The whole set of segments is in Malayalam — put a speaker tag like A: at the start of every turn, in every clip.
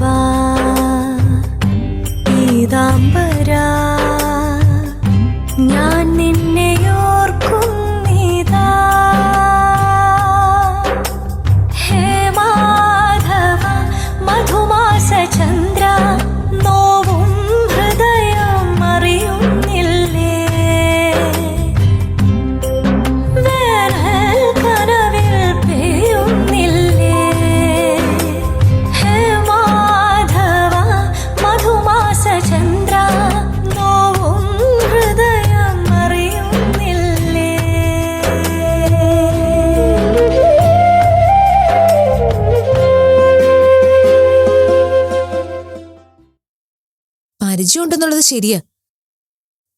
A: മാധവ
B: ശരിയാ.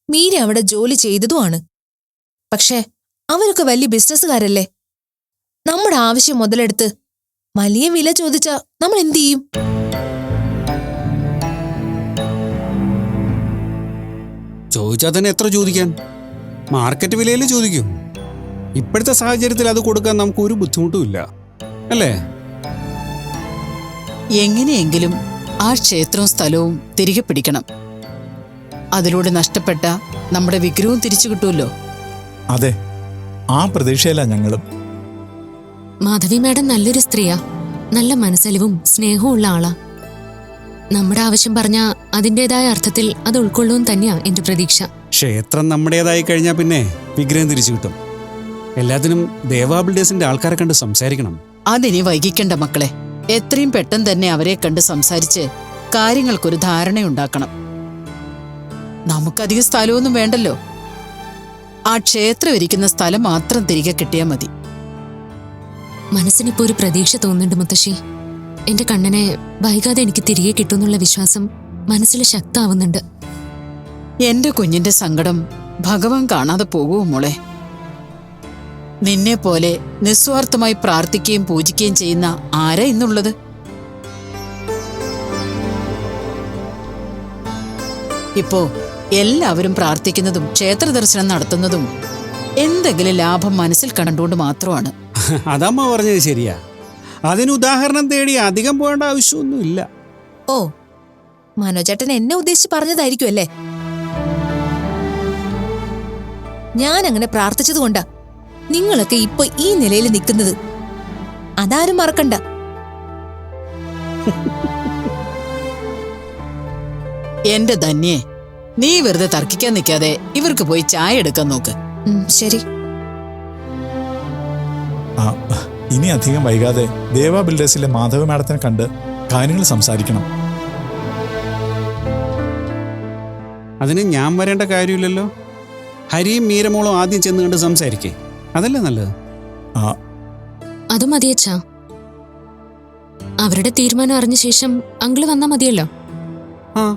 B: മീര അവിടെ ജോലി ചെയ്തതുമാണ് പക്ഷേ അവരൊക്കെ വലിയ ബിസിനസ്സുകാരല്ലേ? നമ്മുടെ ആവശ്യം മുതലെടുത്ത് വലിയ വില ചോദിച്ചാ നമ്മൾ എന്തു ചെയ്യും?
C: ചോദിച്ചാൽ തന്നെ എത്ര ചോദിക്കാൻ? മാർക്കറ്റ് വിലയിൽ ചോദിക്കും. ഇപ്പോഴത്തെ സാഹചര്യത്തിൽ അത് കൊടുക്കാൻ നമുക്ക് ഒരു ബുദ്ധിമുട്ടുമില്ല അല്ലേ?
D: എങ്ങനെയെങ്കിലും ആ ക്ഷേത്രവും സ്ഥലവും തിരികെ പിടിക്കണം. അതിലൂടെ നഷ്ടപ്പെട്ട നമ്മുടെ വിഗ്രഹവും തിരിച്ചു കിട്ടുമല്ലോ.
E: അതെ ആ പ്രതീക്ഷയില്ല ഞങ്ങളും.
F: മാധവി മാഡം നല്ലൊരു സ്ത്രീയാ. നല്ല മനസ്സലിവും സ്നേഹവും ഉള്ള ആളാ. നമ്മുടെ ആവശ്യം പറഞ്ഞ അതിന്റെതായ അർത്ഥത്തിൽ അത് ഉൾക്കൊള്ളും തന്നെയാ എന്റെ പ്രതീക്ഷ.
C: ക്ഷേത്രം നമ്മുടേതായി കഴിഞ്ഞാൽ പിന്നെ വിഗ്രഹം തിരിച്ചു കിട്ടും. എല്ലാത്തിനും ദേവാബിൾഡേഴ്സിന്റെ ആൾക്കാരെ കണ്ട് സംസാരിക്കണം.
D: അതിനി വൈകിക്കണ്ട മക്കളെ. എത്രയും പെട്ടെന്ന് തന്നെ അവരെ കണ്ട് സംസാരിച്ച് കാര്യങ്ങൾക്കൊരു ധാരണയുണ്ടാക്കണം. നമുക്കധികം സ്ഥലമൊന്നും വേണ്ടല്ലോ. ആ ക്ഷേത്രം ഇരിക്കുന്ന സ്ഥലം മാത്രം തിരികെ കിട്ടിയാൽ മതി.
F: മനസ്സിനിപ്പോ ഒരു പ്രതീക്ഷ തോന്നുന്നുണ്ട് മുത്തശ്ശി. എന്റെ കണ്ണനെ വൈകാതെ എനിക്ക് തിരികെ കിട്ടുമെന്നുള്ള വിശ്വാസം മനസ്സിൽ ശക്താവുന്നുണ്ട്
D: എന്റെ കുഞ്ഞിന്റെ സങ്കടം ഭഗവാൻ കാണാതെ പോകുമോ മോളെ? നിന്നെ പോലെ നിസ്വാർത്ഥമായി പ്രാർത്ഥിക്കുകയും പൂജിക്കുകയും ചെയ്യുന്ന ആരാ ഇന്നുള്ളത്? ഇപ്പോ എല്ലാവരും പ്രാർത്ഥിക്കുന്നതും ക്ഷേത്ര ദർശനം നടത്തുന്നതും എന്തെങ്കിലും ലാഭം മനസ്സിൽ കണ്ടുകൊണ്ട് മാത്രമാണ്.
C: അതമ്മ പറഞ്ഞത് ശരിയാ. അതിന് ഉദാഹരണം തേടി അധികം പോകേണ്ട ആവശ്യമൊന്നുമില്ല.
B: ഓ മനോജേട്ടൻ എന്നെ ഉദ്ദേശിച്ച് പറഞ്ഞതായിരിക്കും അല്ലേ? ഞാൻ അങ്ങനെ പ്രാർത്ഥിച്ചതുകൊണ്ടാ നിങ്ങളൊക്കെ ഇപ്പൊ ഈ നിലയിൽ നിൽക്കുന്നത്. അതാരും മറക്കണ്ട.
D: എന്റെ ധന്യേ നീ വെറുതെ തർക്കിക്കാൻ നിൽക്കാതെ ഇവർക്ക് പോയി ചായ എടുക്കാൻ നോക്ക്.
B: ശരി.
E: ആ ഇനി അധികം വൈകാതെ ദേവ ബിൽഡേഴ്സിലെ മാധവ മാഡത്തിനെ കണ്ട് കാര്യങ്ങൾ സംസാരിക്കണം.
C: അതിന് ഞാൻ വരേണ്ട കാര്യമില്ലല്ലോ? ഹരിയും മീരമോളും ആദ്യം ചെന്ന് കണ്ട് സംസാരിക്കേ. അതല്ലേ നല്ലത്?
E: ആ.
F: അത് മതിയച്ചാ അവരുടെ തീരുമാനം അറിഞ്ഞ ശേഷം അങ്കിൾ വന്നാ മതിയല്ലോ.
C: ആ.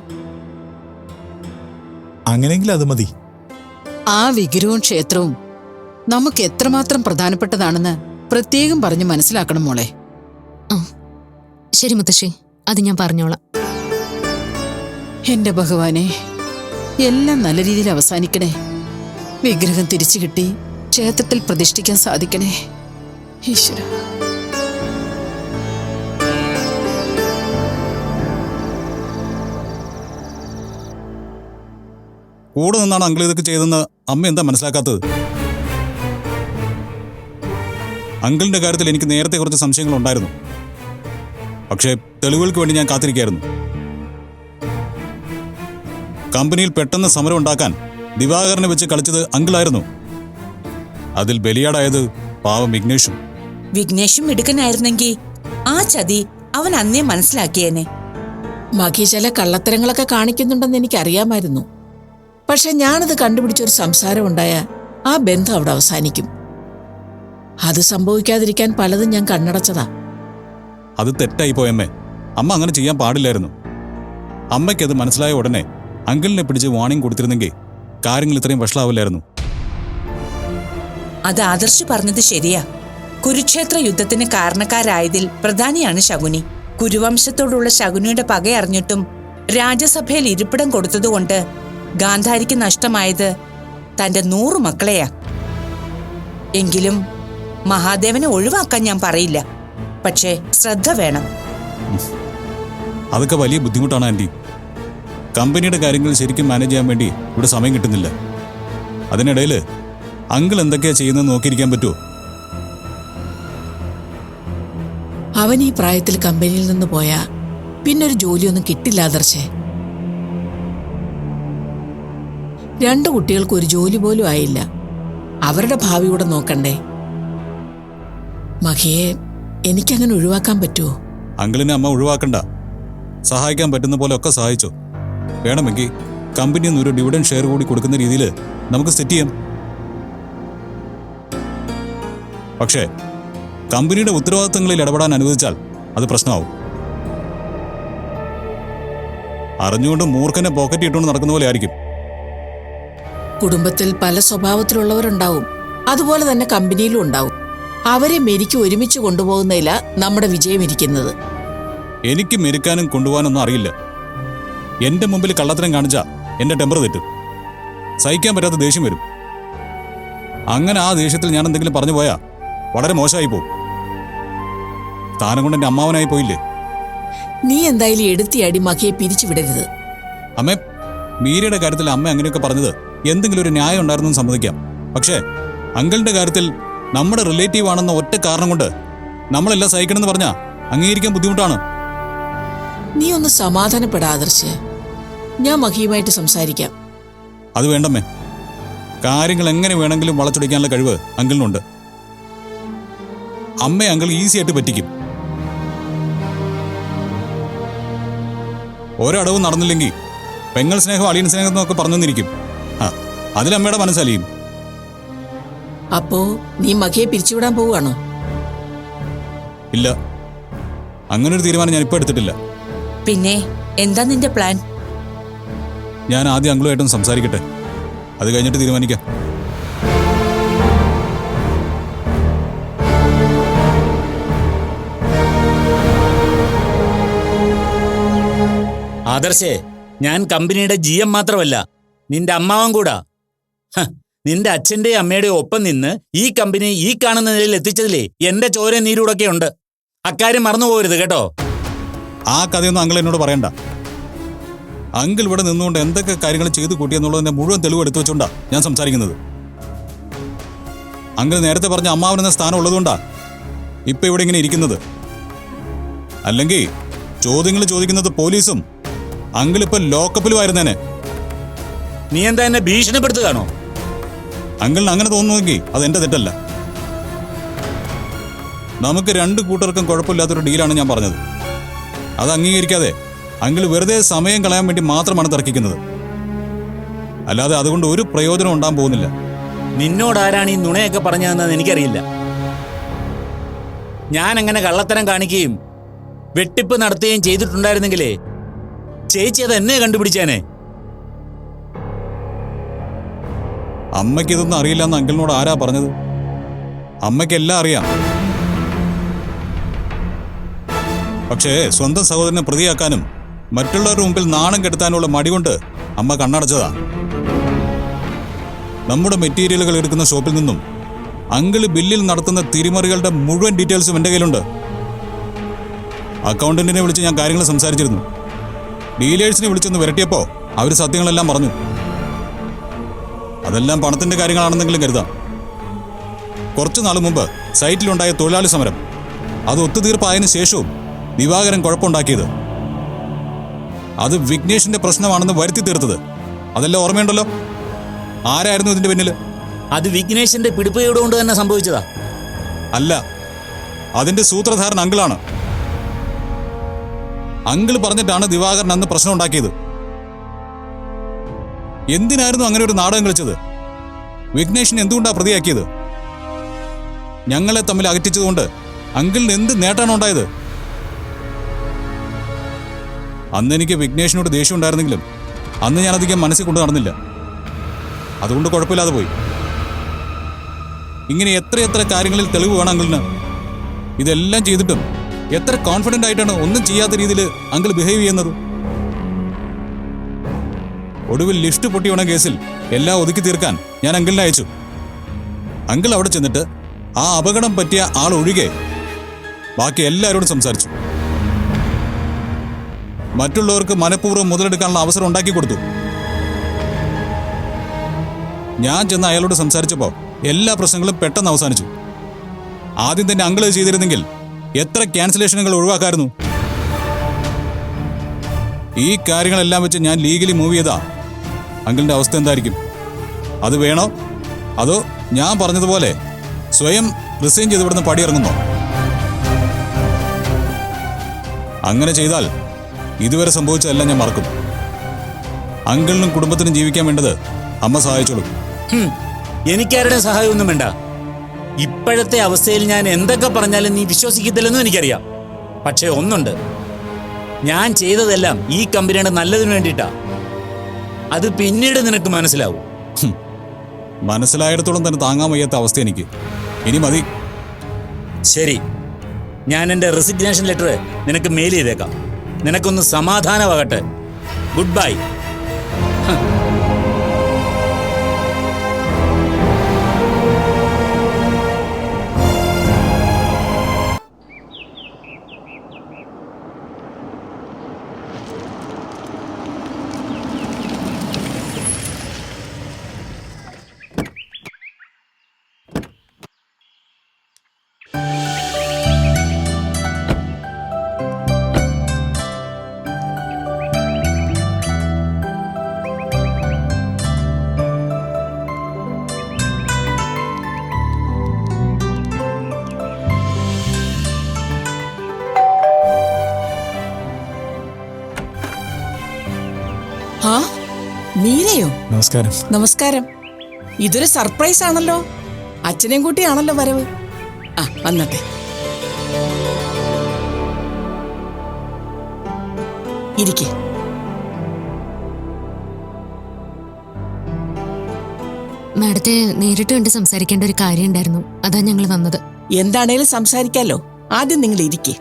E: അങ്ങനെയെങ്കിൽ അത് മതി.
D: ആ വിഗ്രഹവും ക്ഷേത്രവും നമുക്ക് എത്രമാത്രം പ്രധാനപ്പെട്ടതാണെന്ന് പ്രത്യേകം പറഞ്ഞ് മനസ്സിലാക്കണം മോളെ.
F: ശരി മുത്തശ്ശി. അത് ഞാൻ പറഞ്ഞോളാം.
D: എന്റെ ഭഗവാനെ എല്ലാം നല്ല രീതിയിൽ അവസാനിക്കണേ. വിഗ്രഹം തിരിച്ചു കിട്ടി ക്ഷേത്രത്തിൽ പ്രതിഷ്ഠിക്കാൻ സാധിക്കണേ. ഈശ്വര.
G: കൂടെ നിന്നാണ് അങ്കിൾ ഇതൊക്കെ ചെയ്തെന്ന് അമ്മ എന്താ മനസ്സിലാക്കാത്തത്? അങ്കിളിന്റെ കാര്യത്തിൽ എനിക്ക് നേരത്തെ കുറച്ച് സംശയങ്ങൾ ഉണ്ടായിരുന്നു. പക്ഷേ തെളിവുകൾക്ക് വേണ്ടി ഞാൻ കാത്തിരിക്കായിരുന്നു കമ്പനിയിൽ പെട്ടെന്ന് സമരം ഉണ്ടാക്കാൻ ദിവാകരനെ വെച്ച് കളിച്ചത് അങ്കിളായിരുന്നു. അതിൽ ബലിയാടായത് പാവം വിഘ്നേഷും.
H: വിഘ്നേഷും മിടുക്കനായിരുന്നെങ്കിൽ ആ ചതി അവൻ അന്നേ മനസ്സിലാക്കിയേനെ.
I: മകി ചില കള്ളത്തരങ്ങളൊക്കെ കാണിക്കുന്നുണ്ടെന്ന് എനിക്കറിയാമായിരുന്നു. പക്ഷെ ഞാനത് കണ്ടുപിടിച്ചൊരു സംസാരം ഉണ്ടായ ആ ബന്ധം അവിടെ അവസാനിക്കും. അത് സംഭവിക്കാതിരിക്കാൻ പലതും ഞാൻ കണ്ണടച്ചതാ.
G: അത് തെറ്റായി പോയമ്മേ അമ്മ അങ്ങനെ ചെയ്യാൻ പാടില്ലായിരുന്നു. അമ്മയ്ക്കത് മനസ്സിലായ ഉടനെ അങ്കിളിനെ പിടിച്ച് വാണിംഗ് കൊടുത്തിരുന്നെങ്കിൽ കാര്യങ്ങൾ ഇത്രയും വഷളാവില്ലായിരുന്നു.
H: അത് ആദർശ് പറഞ്ഞത് ശരിയാ. കുരുക്ഷേത്ര യുദ്ധത്തിന് കാരണക്കാരായതിൽ പ്രധാനിയാണ് ശകുനി. കുരുവംശത്തോടുള്ള ശകുനിയുടെ പകയറിഞ്ഞിട്ടും രാജ്യസഭയിൽ ഇരിപ്പിടം കൊടുത്തതുകൊണ്ട് ഗാന്ധാരിക്ക് നഷ്ടമായത് തന്റെ നൂറു മക്കളെയാ. എങ്കിലും മഹാദേവനെ ഒഴിവാക്കാൻ ഞാൻ പറയില്ല. പക്ഷേ ശ്രദ്ധ വേണം.
G: അതൊക്കെ വലിയ ബുദ്ധിമുട്ടാണ് ആന്റി കമ്പനിയുടെ കാര്യങ്ങൾ ശരിക്കും മാനേജ് ചെയ്യാൻ വേണ്ടി ഇവിടെ സമയം കിട്ടുന്നില്ല. അതിനിടയിൽ അങ്കിൾ എന്തൊക്കെയാ ചെയ്യുന്നത് നോക്കിയിരിക്കാൻ പറ്റുമോ
I: അവൻ ഈ പ്രായത്തിൽ കമ്പനിയിൽ നിന്ന് പോയാ പിന്നൊരു ജോലിയൊന്നും കിട്ടില്ല ആദർശേ. രണ്ടു കുട്ടികൾക്ക് ഒരു ജോലി പോലും ആയില്ല. അവരുടെ ഭാവി കൂടെ നോക്കണ്ടേ? മഹിയെ എനിക്കങ്ങനെ ഒഴിവാക്കാൻ പറ്റുമോ
G: അങ്കിളിനെ അമ്മ ഒഴിവാക്കണ്ട. സഹായിക്കാൻ പറ്റുന്ന പോലെ ഒക്കെ സഹായിച്ചോ. വേണമെങ്കിൽ കമ്പനിയിൽ നിന്ന് ഒരു ഡിവിഡൻ ഷെയർ കൂടി കൊടുക്കുന്ന രീതിയിൽ നമുക്ക് സെറ്റ് ചെയ്യാം. പക്ഷേ കമ്പനിയുടെ ഉത്തരവാദിത്തങ്ങളിൽ ഇടപെടാൻ അനുവദിച്ചാൽ അത് പ്രശ്നമാവും. അറിഞ്ഞുകൊണ്ട് മൂർഖനെ പോക്കറ്റ് ഇട്ടുകൊണ്ട് നടക്കുന്ന പോലെ ആയിരിക്കും.
I: കുടുംബത്തിൽ പല സ്വഭാവത്തിലുള്ളവരുണ്ടാവും. അതുപോലെ തന്നെ കമ്പനിയിലും ഉണ്ടാവും. അവരെ മെരിക്ക് ഒരുമിച്ച് കൊണ്ടുപോകുന്നതില നമ്മുടെ വിജയം ഇരിക്കുന്നത്.
G: എനിക്ക് മെരുക്കാനും കൊണ്ടുപോകാനൊന്നും അറിയില്ല. എന്റെ മുമ്പിൽ കള്ളത്തരം കാണിച്ചാ എന്റെ ടെമ്പർ തെറ്റും. സഹിക്കാൻ പറ്റാത്ത ദേഷ്യം വരും. അങ്ങനെ ആ ദേഷ്യത്തിൽ ഞാൻ എന്തെങ്കിലും പറഞ്ഞു പോയാ വളരെ മോശമായി പോകും സ്ഥാനം കൊണ്ട് എന്റെ അമ്മാവനായി പോയില്ലേ?
I: നീ എന്തായാലും എടുത്തിയാടി പിരിച്ചു പിരിച്ചുവിടരുത്.
G: അമ്മേ മീരയുടെ കാര്യത്തിൽ അമ്മ അങ്ങനെയൊക്കെ പറഞ്ഞത് എന്തെങ്കിലും ഒരു ന്യായം ഉണ്ടായിരുന്നു സമ്മതിക്കാം. പക്ഷേ അങ്കിളിന്റെ കാര്യത്തിൽ നമ്മുടെ റിലേറ്റീവ് ആണെന്ന ഒറ്റ കാരണം കൊണ്ട് നമ്മളെല്ലാം സഹിക്കണമെന്ന് പറഞ്ഞാ അംഗീകരിക്കാൻ ബുദ്ധിമുട്ടാണ്.
I: നീ ഒന്ന് സമാധാനപ്പെടാദർശ് ഞാൻ മഹിയുമായിട്ട് സംസാരിക്കാം.
G: അത് വേണ്ടമ്മേ. കാര്യങ്ങൾ എങ്ങനെ വേണമെങ്കിലും വളച്ചൊടിക്കാനുള്ള കഴിവ് അങ്കിളിനുണ്ട്. അമ്മയെ അങ്കിൾ ഈസി ആയിട്ട് പറ്റിക്കും. ഒരടവും നടന്നില്ലെങ്കിൽ പെങ്ങൾ സ്നേഹം അളിയൻ സ്നേഹം എന്നൊക്കെ പറഞ്ഞു തന്നിരിക്കും അതിലമ്മയുടെ മനസ്സലിയും.
I: അപ്പോ നീ മകയെ പിരിച്ചുവിടാൻ പോവുകയാണോ?
G: ഇല്ല. അങ്ങനൊരു തീരുമാനം ഞാൻ ഇപ്പൊ എടുത്തിട്ടില്ല.
H: പിന്നെ എന്താ നിന്റെ പ്ലാൻ?
G: ഞാൻ ആദ്യം അങ്കിളുമായിട്ടും സംസാരിക്കട്ടെ. അത് കഴിഞ്ഞിട്ട് തീരുമാനിക്കാം.
J: ആദർശേ ഞാൻ കമ്പനിയുടെ ജി എം മാത്രമല്ല നിന്റെ അമ്മാവൻ കൂടാ. നിന്റെ അച്ഛന്റെയും അമ്മയുടെയും ഒപ്പം നിന്ന് ഈ കമ്പനി ഈ കാണുന്ന നിലയിൽ എത്തിച്ചതിലേ എന്റെ ചോര നീരൂടൊക്കെ ഉണ്ട്. അക്കാര്യം മറന്നു പോകരുത് കേട്ടോ.
G: ആ കഥയൊന്നും അങ്കിൾ എന്നോട് പറയണ്ട. അങ്കിൾ ഇവിടെ നിന്നുകൊണ്ട് എന്തൊക്കെ കാര്യങ്ങൾ ചെയ്തു കൂട്ടിയെന്നുള്ളതിന്റെ മുഴുവൻ തെളിവ് എടുത്തു വെച്ചുകൊണ്ടാ ഞാൻ സംസാരിക്കുന്നത്. അങ്കിൾ നേരത്തെ പറഞ്ഞ അമ്മാവനെന്ന സ്ഥാനം ഉള്ളതുകൊണ്ടാ ഇപ്പൊ ഇവിടെ ഇങ്ങനെ ഇരിക്കുന്നത്. അല്ലെങ്കിൽ ചോദ്യങ്ങൾ ചോദിക്കുന്നത് പോലീസും അങ്കിൾ ഇപ്പൊ ലോക്കപ്പിലുമായിരുന്നേനെ.
J: നീ എന്താ എന്നെ ഭീഷണിപ്പെടുത്തുകയാണോ?
G: അങ്കിളിന് അങ്ങനെ തോന്നുമെങ്കിൽ അത് എന്റെ തെറ്റല്ല. നമുക്ക് രണ്ട് കൂട്ടർക്കും കുഴപ്പമില്ലാത്തൊരു ഡീലാണ് ഞാൻ പറഞ്ഞത്. അത് അംഗീകരിക്കാതെ അങ്കിൾ വെറുതെ സമയം കളയാൻ വേണ്ടി മാത്രമാണ് തർക്കിക്കുന്നത്. അല്ലാതെ അതുകൊണ്ട് ഒരു പ്രയോജനം ഉണ്ടാകാൻ പോകുന്നില്ല.
J: നിന്നോട് ആരാണ് ഈ നുണയൊക്കെ പറഞ്ഞതെന്ന് എനിക്കറിയില്ല. ഞാൻ അങ്ങനെ കള്ളത്തരം കാണിക്കുകയും വെട്ടിപ്പ് നടത്തുകയും ചെയ്തിട്ടുണ്ടായിരുന്നെങ്കിലേ ചേച്ചി അത് എന്നെ കണ്ടുപിടിച്ചേനെ.
G: അമ്മയ്ക്ക് ഇതൊന്നും അറിയില്ല എന്ന് അങ്കിളിനോട് ആരാ പറഞ്ഞത്? അമ്മയ്ക്ക് എല്ലാം അറിയാം. പക്ഷേ സ്വന്തം സഹോദരനെ പ്രതിയാക്കാനും മറ്റുള്ളവരുടെ മുമ്പിൽ നാണം കെടുത്താനുള്ള മടി കൊണ്ട് അമ്മ കണ്ണടച്ചതാ. നമ്മുടെ മെറ്റീരിയലുകൾ എടുക്കുന്ന ഷോപ്പിൽ നിന്നും അങ്കിൾ ബില്ലിൽ നടത്തുന്ന തിരിമറികളുടെ മുഴുവൻ ഡീറ്റെയിൽസും എന്റെ കയ്യിലുണ്ട്. അക്കൗണ്ടന്റിനെ വിളിച്ച് ഞാൻ കാര്യങ്ങൾ സംസാരിച്ചിരുന്നു. ഡീലേഴ്സിനെ വിളിച്ചൊന്ന് വരട്ടിയപ്പോൾ അവർ സത്യങ്ങളെല്ലാം പറഞ്ഞു. അതെല്ലാം പണത്തിന്റെ കാര്യങ്ങളാണെന്നെങ്കിലും കരുതാം. കുറച്ചു നാൾ മുമ്പ് സൈറ്റിലുണ്ടായ തൊഴിലാളി സമരം. അത് ഒത്തുതീർപ്പായതിനു ശേഷവും ദിവാകരൻ കുഴപ്പമുണ്ടാക്കിയത്. അത് വിഘ്നേഷിന്റെ പ്രശ്നമാണെന്ന് വരുത്തി തീർത്തത്. അതെല്ലാം ഓർമ്മയുണ്ടല്ലോ? ആരായിരുന്നു ഇതിന്റെ പിന്നിൽ
J: അത് വിഘ്നേഷിന്റെ പിടിപ്പയോട് കൊണ്ട് തന്നെ സംഭവിച്ചതാ.
G: അല്ല അതിന്റെ സൂത്രധാരൻ അങ്കിളാണ്. അങ്കിൾ പറഞ്ഞിട്ടാണ് ദിവാകരൻ അന്ന് പ്രശ്നം ഉണ്ടാക്കിയത്. എന്തിനായിരുന്നു അങ്ങനെ ഒരു നാടകം കളിച്ചത്? വിഘ്നേഷിനെ എന്തുകൊണ്ടാ പ്രതിയാക്കിയത്? ഞങ്ങളെ തമ്മിൽ അകറ്റിച്ചതുകൊണ്ട് അങ്കിളിന് എന്ത് നേട്ടാണ് ഉണ്ടായത്? അന്ന് എനിക്ക് വിഘ്നേഷിനോട് ദേഷ്യം ഉണ്ടായിരുന്നെങ്കിലും അന്ന് ഞാൻ അധികം മനസ്സിൽ കൊണ്ടു നടന്നില്ല. അതുകൊണ്ട് കുഴപ്പമില്ലാതെ പോയി. ഇങ്ങനെ എത്രയെത്ര കാര്യങ്ങളിൽ തെളിവ് വേണം അങ്കിളിന്. ഇതെല്ലാം ചെയ്തിട്ടും എത്ര കോൺഫിഡന്റ് ആയിട്ടാണ് ഒന്നും ചെയ്യാത്ത രീതിയിൽ അങ്കിൾ ബിഹേവ് ചെയ്യുന്നത്? ഒടുവിൽ ലിഫ്റ്റ് പൊട്ടിയോണ കേസിൽ എല്ലാം ഒതുക്കി തീർക്കാൻ ഞാൻ അങ്കിളിനെ അയച്ചു. അങ്കിൾ അവിടെ ചെന്നിട്ട് ആ അപകടം പറ്റിയ ആൾ ഒഴികെ ബാക്കി എല്ലാവരോടും സംസാരിച്ചു. മറ്റുള്ളവർക്ക് മനഃപൂർവം മുതലെടുക്കാനുള്ള അവസരം ഉണ്ടാക്കി കൊടുത്തു. ഞാൻ ചെന്ന് അയാളോട് സംസാരിച്ചപ്പോൾ എല്ലാ പ്രശ്നങ്ങളും പെട്ടെന്ന് അവസാനിച്ചു. ആദ്യം തന്നെ അങ്കിൾ ചെയ്തിരുന്നെങ്കിൽ എത്ര ക്യാൻസലേഷനുകൾ ഒഴിവാക്കായിരുന്നു. ഈ കാര്യങ്ങളെല്ലാം വെച്ച് ഞാൻ ലീഗലി മൂവ് ചെയ്താ അങ്കിളിന്റെ അവസ്ഥ എന്തായിരിക്കും? അത് വേണോ? അതോ ഞാൻ പറഞ്ഞതുപോലെ സ്വയം റിസൈൻ ചെയ്ത് ഇവിടുന്ന് പടിയിറങ്ങുന്നോ? അങ്ങനെ ചെയ്താൽ ഇതുവരെ സംഭവിച്ചതെല്ലാം ഞാൻ മറക്കും. അങ്കിളിനും കുടുംബത്തിനും ജീവിക്കാൻ വേണ്ടത് അമ്മ സഹായിച്ചോളൂ.
J: എനിക്കാരുടെ സഹായമൊന്നും വേണ്ട. ഇപ്പോഴത്തെ അവസ്ഥയിൽ ഞാൻ എന്തൊക്കെ പറഞ്ഞാലും നീ വിശ്വസിക്കത്തില്ലെന്നും എനിക്കറിയാം. പക്ഷേ ഒന്നുണ്ട്. ഞാൻ ചെയ്തതെല്ലാം ഈ കമ്പനിയുടെ നല്ലതിന് വേണ്ടിയിട്ടാ. അത് പിന്നീട് നിനക്ക് മനസ്സിലാവും.
G: മനസ്സിലായിടത്തോളം തന്നെ താങ്ങാൻ വയ്യാത്ത അവസ്ഥ എനിക്ക്. ഇനി മതി.
J: ശരി. ഞാൻ എന്റെ റെസിഗ്നേഷൻ ലെറ്റർ നിനക്ക് മെയിൽ ചെയ്തേക്കാം. നിനക്കൊന്ന് സമാധാനമാകട്ടെ. ഗുഡ് ബൈ
I: മീരയോ
E: നമസ്കാരം.
I: നമസ്കാരം. ഇതൊരു സർപ്രൈസ് ആണല്ലോ. അച്ഛനെയും കൂട്ടിയാണല്ലോ വരവ്. ആ വന്നട്ടെ. ഇരിക്കെ.
F: മാഡത്തെ നേരിട്ട് കണ്ട് സംസാരിക്കേണ്ട ഒരു കാര്യം ഉണ്ടായിരുന്നു അതാ ഞങ്ങൾ വന്നത്.
I: എന്താണേലും സംസാരിക്കാലോ. ആദ്യം നിങ്ങൾ ഇരിക്കെ.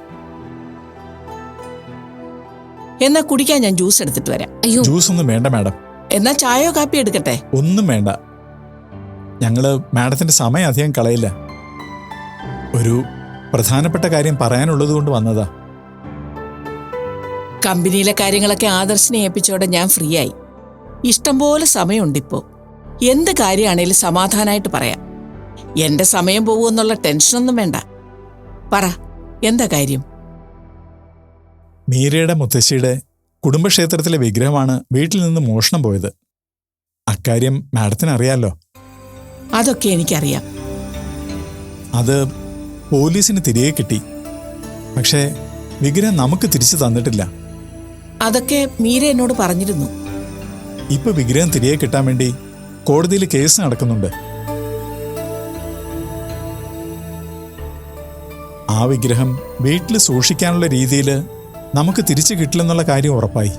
I: എന്നാ കുടിക്കാൻ ഞാൻ ജ്യൂസ് എടുത്തിട്ട് വരാം.
F: അയ്യോ.
E: ജ്യൂസ് ഒന്നും വേണ്ട മാഡം.
I: എന്നാ ചായയോ കാപ്പി എടുക്കട്ടെ?
E: ഒന്നും വേണ്ട. ഞങ്ങൾ മാഡത്തിന്റെ സമയം അധികം കളയില്ല. ഒരു പ്രധാനപ്പെട്ട കാര്യം പറയാനുള്ളത് കൊണ്ട് വന്നതാ.
I: കമ്പനിയിലെ കാര്യങ്ങളൊക്കെ ആദർശിനെ ഏൽപ്പിച്ചോടെ ഞാൻ ഫ്രീ ആയി ഇഷ്ടംപോലെ സമയമുണ്ടിപ്പോ. എന്ത് കാര്യമാണേലും സമാധാനമായിട്ട് പറയാം. എന്റെ സമയം പോകുമെന്നുള്ള ടെൻഷനൊന്നും വേണ്ട. പറ എന്താ കാര്യം?
E: മീരയുടെ മുത്തശ്ശിയുടെ കുടുംബക്ഷേത്രത്തിലെ വിഗ്രഹമാണ് വീട്ടിൽ നിന്ന് മോഷണം പോയത്. അക്കാര്യം മാഡത്തിന് അറിയാലോ.
I: അതൊക്കെ എനിക്കറിയാം.
E: അത് പോലീസിന് തിരികെ കിട്ടി. പക്ഷേ വിഗ്രഹം നമുക്ക് തിരിച്ചു തന്നിട്ടില്ല.
I: അതൊക്കെ മീര എന്നോട് പറഞ്ഞിരുന്നു.
E: ഇപ്പൊ വിഗ്രഹം തിരികെ കിട്ടാൻ വേണ്ടി കോടതിയിൽ കേസ് നടക്കുന്നുണ്ട്. ആ വിഗ്രഹം വീട്ടിൽ സൂക്ഷിക്കാനുള്ള രീതിയിൽ നമുക്ക് തിരിച്ചു കിട്ടില്ലെന്നുള്ള കാര്യം ഉറപ്പായി.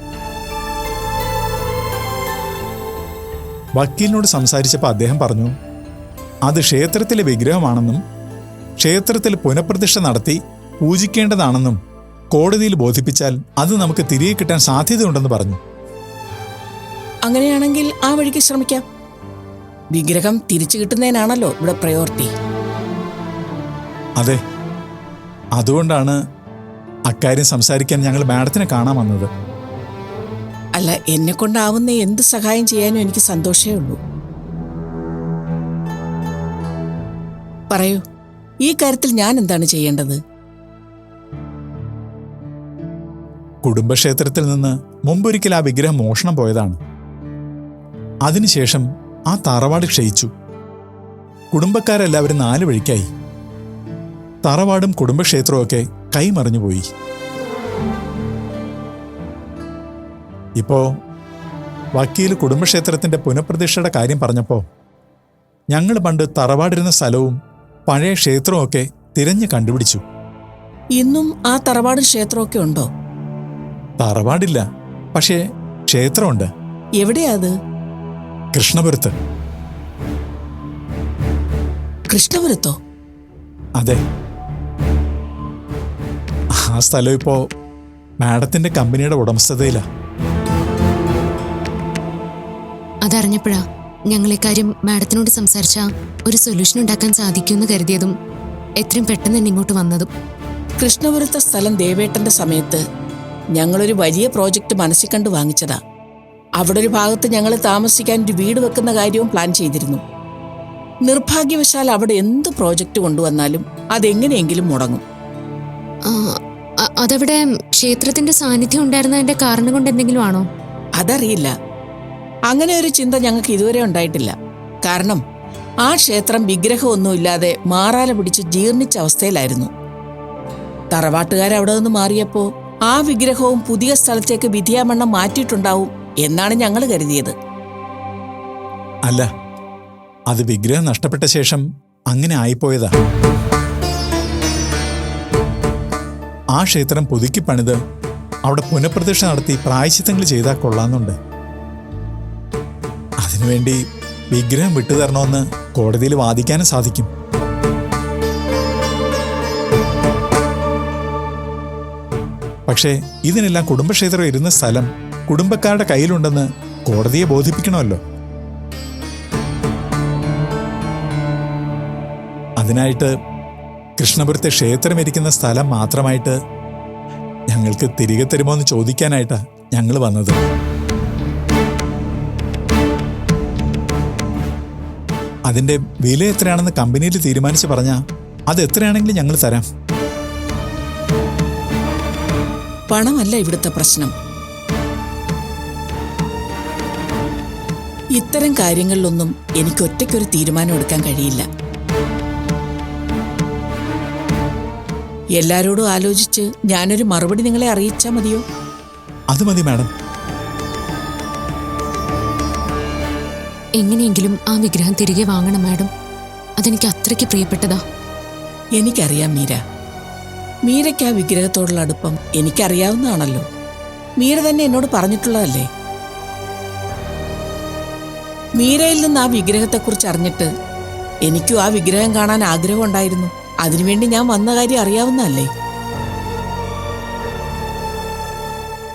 E: വക്കീലിനോട് സംസാരിച്ചപ്പോൾ അദ്ദേഹം പറഞ്ഞു അത് ക്ഷേത്രത്തിലെ വിഗ്രഹമാണെന്നും ക്ഷേത്രത്തിൽ പുനഃപ്രതിഷ്ഠ നടത്തി പൂജിക്കേണ്ടതാണെന്നും കോടതിയിൽ ബോധിപ്പിച്ചാൽ അത് നമുക്ക് തിരികെ കിട്ടാൻ സാധ്യതയുണ്ടെന്ന് പറഞ്ഞു.
I: അങ്ങനെയാണെങ്കിൽ ആ വഴിക്ക് ശ്രമിക്കാം. വിഗ്രഹം തിരിച്ചു കിട്ടുന്നതിനാണല്ലോ ഇവിടെ പ്രയോർത്തി
E: അതെ അതുകൊണ്ടാണ് അക്കാര്യം സംസാരിക്കാൻ ഞങ്ങൾ മാഡത്തിനെ കാണാൻ വന്നത്.
I: അല്ല എന്നെ കൊണ്ടാവുന്ന എന്ത് സഹായം ചെയ്യാനും എനിക്ക് സന്തോഷമേ ഉള്ളൂ. പറയൂ ഈ കാര്യത്തിൽ ഞാൻ എന്താണ് ചെയ്യേണ്ടത്?
E: കുടുംബക്ഷേത്രത്തിൽ നിന്ന് മുമ്പൊരിക്കൽ ആ വിഗ്രഹം മോഷണം പോയതാണ്. അതിനുശേഷം ആ തറവാട് ക്ഷയിച്ചു. കുടുംബക്കാരെല്ലാവരും നാല് വഴിക്കായി. തറവാടും കുടുംബക്ഷേത്രവും ഒക്കെ കൈമറിഞ്ഞുപോയി ഇപ്പോ വക്കീൽ കുടുംബക്ഷേത്രത്തിന്റെ പുനഃപ്രതിഷ്ഠയുടെ കാര്യം പറഞ്ഞപ്പോ ഞങ്ങൾ പണ്ട് തറവാടിരുന്ന സ്ഥലവും പഴയ ക്ഷേത്രവും ഒക്കെ തിരഞ്ഞു കണ്ടുപിടിച്ചു.
I: ഇന്നും ആ തറവാട് ക്ഷേത്രമൊക്കെ ഉണ്ടോ?
E: തറവാടില്ല പക്ഷേ ക്ഷേത്രമുണ്ട്.
I: എവിടെയാ അത്?
E: കൃഷ്ണപുരത്ത്.
I: കൃഷ്ണപുരത്തോ?
E: അതെ. ആ സ്ഥലം ഇപ്പോ മാഡത്തിന്റെ കമ്പനിയുടെ ഉടമസ്ഥതയിലാ.
F: അതറിഞ്ഞപ്പോഴാ ഞങ്ങൾ ഇക്കാര്യം മാഡത്തിനോട് സംസാരിച്ച ഒരു സൊല്യൂഷൻ ഉണ്ടാക്കാൻ സാധിക്കുമെന്ന് കരുതിയതും എത്രയും പെട്ടെന്ന് തന്നെ ഇങ്ങോട്ട് വന്നതും.
I: കൃഷ്ണപുരത്തെ സ്ഥലം ദേവേട്ടന്റെ സമയത്ത് ഞങ്ങളൊരു വലിയ പ്രോജക്റ്റ് മനസ്സിൽ കണ്ട് വാങ്ങിച്ചതാ. അവിടെ ഒരു ഭാഗത്ത് ഞങ്ങൾ താമസിക്കാൻ ഒരു വീട് വെക്കുന്ന കാര്യവും പ്ലാൻ ചെയ്തിരുന്നു. നിർഭാഗ്യവശാൽ അവിടെ എന്ത് പ്രോജക്റ്റ് കൊണ്ടുവന്നാലും അതെങ്ങനെയെങ്കിലും മുടങ്ങും.
F: അതവിടെ ക്ഷേത്രത്തിന്റെ സാന്നിധ്യം ഉണ്ടായിരുന്നതിന്റെ കാരണം കൊണ്ട് എന്തെങ്കിലും ആണോ?
I: അതറിയില്ല. അങ്ങനെ ഒരു ചിന്ത ഞങ്ങൾക്ക് ഇതുവരെ ഉണ്ടായിട്ടില്ല. കാരണം ആ ക്ഷേത്രം വിഗ്രഹമൊന്നുമില്ലാതെ മാറാല പിടിച്ച് ജീർണിച്ച അവസ്ഥയിലായിരുന്നു. തറവാട്ടുകാരവിടെ നിന്ന് മാറിയപ്പോ ആ വിഗ്രഹവും പുതിയ സ്ഥലത്തേക്ക് വിധിയാമണ്ണം മാറ്റിയിട്ടുണ്ടാവും എന്നാണ് ഞങ്ങൾ കരുതിയത്.
E: അല്ല അത് വിഗ്രഹം നഷ്ടപ്പെട്ട ശേഷം അങ്ങനെ ആയിപ്പോയതാ. ആ ക്ഷേത്രം പുതുക്കി പണിത് അവിടെ പുനഃപ്രതിഷ്ഠ നടത്തി പ്രായശിത്തങ്ങൾ ചെയ്താൽ കൊള്ളാന്നുണ്ട്. അതിനുവേണ്ടി വിഗ്രഹം വിട്ടുതരണമെന്ന് കോടതിയിൽ വാദിക്കാനും സാധിക്കും. പക്ഷേ ഇതിനെല്ലാം കുടുംബക്ഷേത്രം ഇരുന്ന സ്ഥലം കുടുംബക്കാരുടെ കയ്യിലുണ്ടെന്ന് കോടതിയെ ബോധിപ്പിക്കണമല്ലോ. അതിനായിട്ട് കൃഷ്ണപുരത്തെ ക്ഷേത്രം ഇരിക്കുന്ന സ്ഥലം മാത്രമായിട്ട് ഞങ്ങൾക്ക് തിരികെ തരുമോ എന്ന് ചോദിക്കാനായിട്ടാ ഞങ്ങൾ വന്നത്. അതിന്റെ വില എത്രയാണെന്ന് കമ്പനിയിൽ തീരുമാനിച്ച് പറഞ്ഞാൽ അത് എത്രയാണെങ്കിലും ഞങ്ങൾ തരാം.
I: പണമല്ല ഇവിടുത്തെ പ്രശ്നം. ഇത്തരം കാര്യങ്ങളിലൊന്നും എനിക്ക് ഒറ്റയ്ക്കൊരു തീരുമാനം എടുക്കാൻ കഴിയില്ല. എല്ലാരോടും ആലോചിച്ച് ഞാനൊരു മറുപടി നിങ്ങളെ അറിയിച്ചാ മതിയോ?
E: അത് മതി മാഡം.
F: എങ്ങനെയെങ്കിലും ആ വിഗ്രഹം തിരികെ വാങ്ങണം മാഡം. അതെനിക്ക് അത്രയ്ക്ക് പ്രിയപ്പെട്ടതാ.
I: എനിക്കറിയാം മീര. മീരയ്ക്ക് ആ വിഗ്രഹത്തോടുള്ള അടുപ്പം എനിക്കറിയാവുന്നതാണല്ലോ. മീര തന്നെ എന്നോട് പറഞ്ഞിട്ടുള്ളതല്ലേ? മീരയിൽ നിന്ന് ആ വിഗ്രഹത്തെക്കുറിച്ച് അറിഞ്ഞിട്ട് എനിക്കും ആ വിഗ്രഹം കാണാൻ ആഗ്രഹമുണ്ടായിരുന്നു. അതിനുവേണ്ടി ഞാൻ വന്ന കാര്യം അറിയാവുന്നല്ലേ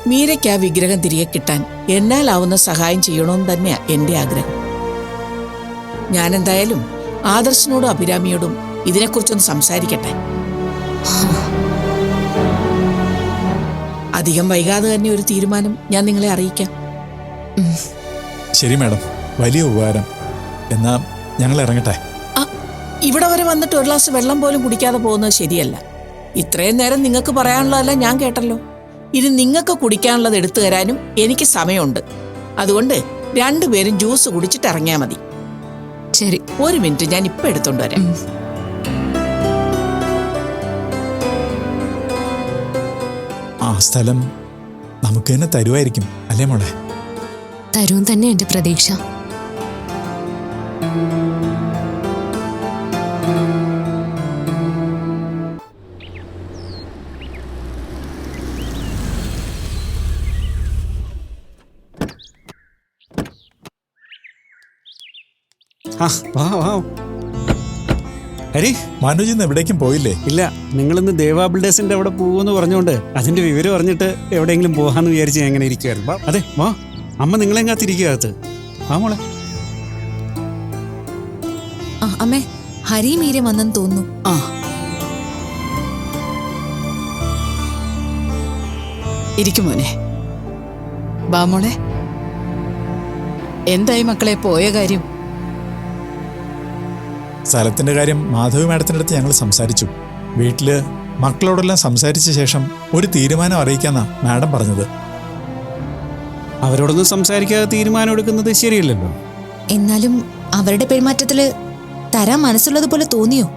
I: മീരയ്ക്ക് ആ വിഗ്രഹം തിരികെ കിട്ടാൻ എന്നാലാവുന്ന സഹായം ചെയ്യണമെന്ന് തന്നെയാ എന്റെ ആഗ്രഹം. ഞാനെന്തായാലും ആദർശിനോടും അഭിരാമിയോടും ഇതിനെക്കുറിച്ചൊന്ന് സംസാരിക്കട്ടെ. അധികം വൈകാതെ തന്നെ ഒരു തീരുമാനം ഞാൻ നിങ്ങളെ അറിയിക്കാം.
E: ശരി മാഡം വലിയ ഉപകാരം. എന്നാ ഞങ്ങൾ ഇറങ്ങട്ടെ.
I: ഇവിടെ വരെ വന്നിട്ട് ഒരു ഗ്ലാസ് വെള്ളം പോലും കുടിക്കാതെ പോകുന്നത് ശരിയല്ല. ഇത്രയും നേരം നിങ്ങൾക്ക് പറയാനുള്ളതല്ല ഞാൻ കേട്ടല്ലോ. ഇനി നിങ്ങൾക്ക് കുടിക്കാനുള്ളത് എടുത്തു തരാനും എനിക്ക് സമയമുണ്ട്. അതുകൊണ്ട് രണ്ടുപേരും ജ്യൂസ് കുടിച്ചിട്ട് ഇറങ്ങിയാൽ മതി.
F: ശരി.
I: ഒരു മിനിറ്റ് ഞാൻ ഇപ്പം എടുത്തോണ്ട് വരാം.
E: ആ സ്ഥലം നമുക്ക് തന്നെ തരുമായിരിക്കും അല്ലേ മോളെ?
F: തരും തന്നെ എന്റെ പ്രതീക്ഷ.
C: വാ വാ. ഹരി
E: മനോജ് ഇന്ന് എവിടേക്കും പോയില്ലേ?
C: ഇല്ല നിങ്ങളിന്ന് ദേവാ ബിൽഡേഴ്സിന്റെ അവിടെ പോകുമെന്ന് പറഞ്ഞുകൊണ്ട് അതിന്റെ വിവരം അറിഞ്ഞിട്ട് എവിടെയെങ്കിലും പോകാന്ന് വിചാരിച്ച് ഞാൻ എങ്ങനെ ഇരിക്കുവായിരുന്നു. അതെ വാ. അമ്മ നിങ്ങളെ കാത്തിരിക്കകത്ത് ആ മോളെ.
B: ആ അമ്മേ ഹരി മീരെ വന്നെന്ന് തോന്നുന്നു.
D: ആ. ഇരിക്കും മോനെ. വാ മോളെ. എന്തായി മക്കളെ പോയ കാര്യം?
E: സ്ഥലത്തിന്റെ കാര്യം മാധവി മാഡത്തിന്റെ അടുത്ത് ഞങ്ങൾ സംസാരിച്ചു. വീട്ടിൽ മക്കളോടെല്ലാം സംസാരിച്ച ശേഷം ഒരു തീരുമാനം അറിയിക്കാന്നാ മാഡം പറഞ്ഞത്.
C: അവരോടൊന്നും സംസാരിക്കാതെ തീരുമാനം എടുക്കുന്നത് ശരിയല്ലല്ലോ.
B: എന്നാലും അവരുടെ പെരുമാറ്റത്തിൽ തരാൻ മനസ്സുള്ളതുപോലെ തോന്നിയോ?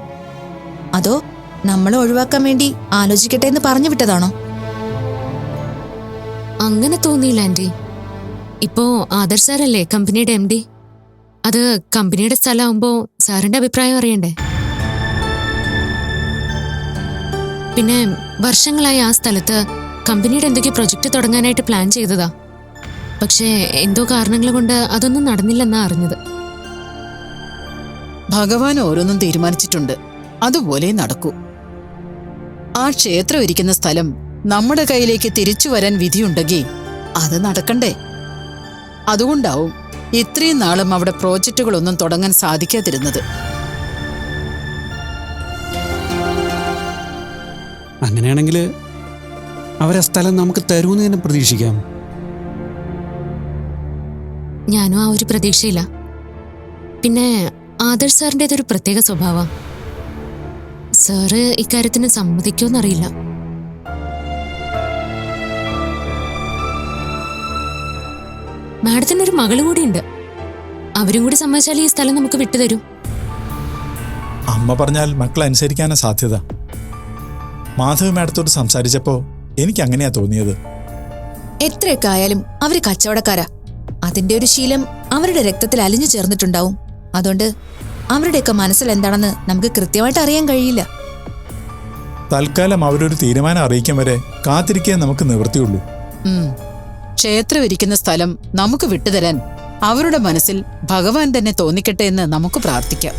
B: അതോ നമ്മളെ ഒഴിവാക്കാൻ വേണ്ടി ആലോചിക്കട്ടെ എന്ന് പറഞ്ഞു വിട്ടതാണോ?
F: അങ്ങനെ തോന്നിയില്ല ആന്റി ഇപ്പോ ആദർശാരല്ലേ സാറല്ലേ കമ്പനിയുടെ എം ഡി? അത് കമ്പനിയുടെ സ്ഥലമാകുമ്പോ സാറിന്റെ അഭിപ്രായം അറിയണ്ടേ? പിന്നെ വർഷങ്ങളായി ആ സ്ഥലത്ത് കമ്പനിയുടെ എന്തൊക്കെയോ പ്രൊജക്ട് തുടങ്ങാനായിട്ട് പ്ലാൻ ചെയ്തതാ? പക്ഷേ എന്തോ കാരണങ്ങൾ കൊണ്ട് അതൊന്നും നടന്നില്ലെന്നാ അറിഞ്ഞത്.
D: ഭഗവാൻ ഓരോന്നും തീരുമാനിച്ചിട്ടുണ്ട്. അതുപോലെ നടക്കൂ. ആ ക്ഷേത്രം ഇരിക്കുന്ന സ്ഥലം നമ്മുടെ കയ്യിലേക്ക് തിരിച്ചു വരാൻ വിധിയുണ്ടെങ്കിൽ അത് നടക്കണ്ടേ? അതുകൊണ്ടാവും ഇത്രയും നാളും അവിടെ പ്രോജക്റ്റുകളൊന്നും തുടങ്ങാൻ സാധിക്കാതിരുന്നത്.
C: അങ്ങനെയാണെങ്കിൽ അവരെ സ്ഥലം നമുക്ക് തരൂന്ന് തന്നെ പ്രതീക്ഷിക്കാം.
F: ഞാനും ആ ഒരു പ്രതീക്ഷയില്ല. പിന്നെ ആദർശ് സാറിന്റെതൊരു പ്രത്യേക സ്വഭാവം. സാറ് ഇക്കാര്യത്തിന് സമ്മതിക്കുമെന്നറിയില്ല മാഡത്തിനൊരു മകൾ കൂടിയുണ്ട്. അവരും കൂടി സമ്മതിച്ചാൽ ഈ സ്ഥലം നമുക്ക് വിട്ടുതരും.
E: അമ്മ പറഞ്ഞാൽ മക്കൾ അനുസരിക്കാനാ സാധ്യത. മാധവ് മാഡത്തോട് സംസാരിച്ചപ്പോ എനിക്ക് അങ്ങനെയാ തോന്നിയത്.
B: എത്രയൊക്കെ ആയാലും അവർ കച്ചവടക്കാരാ. അതിന്റെ ഒരു ശീലം അവരുടെ രക്തത്തിൽ അലിഞ്ഞു ചേർന്നിട്ടുണ്ടാവും. അതുകൊണ്ട് അവരുടെയൊക്കെ മനസ്സിൽ എന്താണെന്ന് നമുക്ക് കൃത്യമായിട്ട് അറിയാൻ കഴിയില്ല.
E: തൽക്കാലം അവരൊരു തീരുമാനം അറിയിക്കും വരെ കാത്തിരിക്കാൻ നമുക്ക് നിവൃത്തിയുള്ളൂ.
D: ക്ഷേത്രം ഇരിക്കുന്ന സ്ഥലം നമുക്ക് വിട്ടുതരാൻ അവരുടെ മനസ്സിൽ ഭഗവാൻ തന്നെ തോന്നിക്കട്ടെ എന്ന് നമുക്ക് പ്രാർത്ഥിക്കാം.